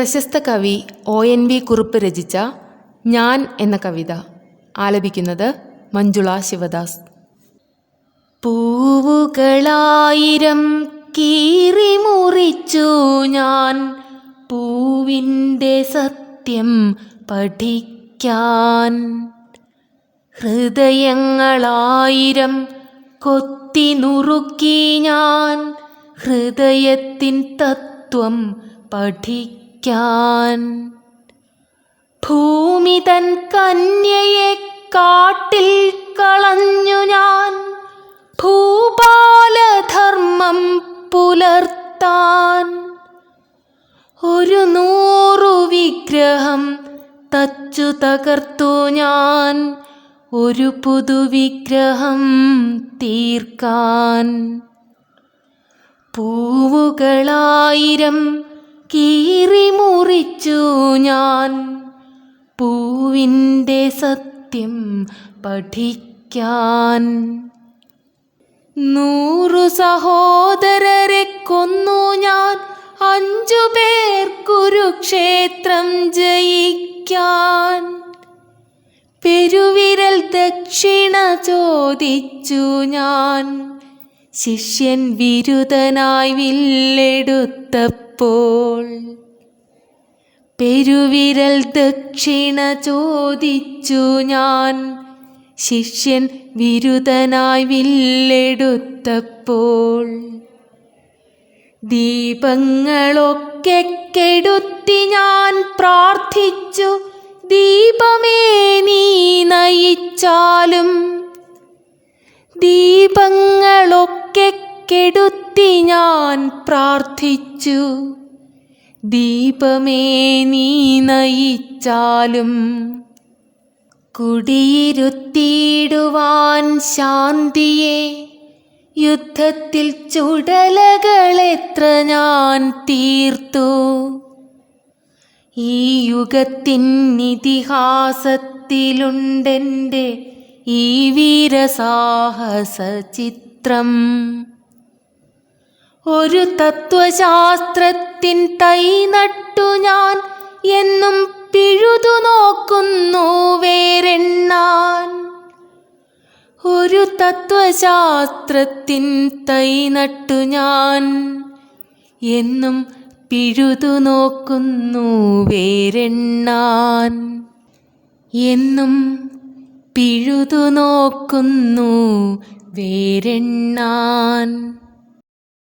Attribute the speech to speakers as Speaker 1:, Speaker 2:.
Speaker 1: പ്രശസ്ത കവി O N V Kurup രചിച്ച ഞാൻ എന്ന കവിത ആലപിക്കുന്നത് മഞ്ജുള ശിവദാസ്. പൂവുകളായിരം കീറി മുറിച്ചു ഞാൻ പൂവിന്റെ സത്യം പഠിക്കാൻ. ഹൃദയങ്ങളായിരം കൊത്തി നുറുക്കി ഞാൻ ഹൃദയത്തിൻ തത്വം പഠിക്കാൻ. ഭൂമി തൻ കന്യയെ കാട്ടിൽ കളഞ്ഞു ഞാൻ. ഭൂപാലധർമ്മം പുലർത്താൻ. ഒരു നൂറു വിഗ്രഹം തച്ചു തകർത്തു ഞാൻ. ഒരു പുതുവിഗ്രഹം തീർക്കാൻ. പൂവുകളായിരം കീറി മുറിച്ചു ഞാൻ. പൂവിന്റെ സത്യം പഠിക്കാൻ. നൂറു സഹോദരരെ കൊന്നു ഞാൻ. അഞ്ചു പേർ കുരുക്ഷേത്രം ജയിക്കാൻ. പെരുവിരൽ ദക്ഷിണ ചോദിച്ചു ഞാൻ. ശിഷ്യൻ വിരുദനായി വില്ലെടുത്തപ്പോൾ പെരുവിരൽ ദക്ഷിണ ചോദിച്ചു ഞാൻ. ശിഷ്യൻ വിരുദനായി വില്ലെടുത്തപ്പോൾ ദീപങ്ങളൊക്കെ കെടുത്തി ഞാൻ പ്രാർത്ഥിച്ചു ദീപമേ നീ നയിച്ചാലും ദീപങ്ങളൊക്കെ കെടുത്തി ഞാൻ പ്രാർത്ഥിച്ചു. ദീപമേ നീ നയിച്ചാലും കുടിയിരുത്തിയിടുവാൻ ശാന്തിയെ യുദ്ധത്തിൽ ചുടലകളെത്ര ഞാൻ തീർത്തു. ഈ യുഗത്തിൻ ഇതിഹാസത്തിലുണ്ടെന്റെ ഈ വീരസാഹസ ചിത്രം ഒരു തത്വശാസ്ത്രത്തിൻ തൈ നട്ടു ഞാൻ എന്നും പിഴുതു നോക്കുന്നു വേരെണ്ണാൻ. ഒരു തത്വശാസ്ത്രത്തിൻ തൈ നട്ടു ഞാൻ എന്നും പിഴുതു നോക്കുന്നു വേരെണ്ണാൻ. എന്നും പിഴുതു നോക്കുന്നു വേരെണ്ണാൻ.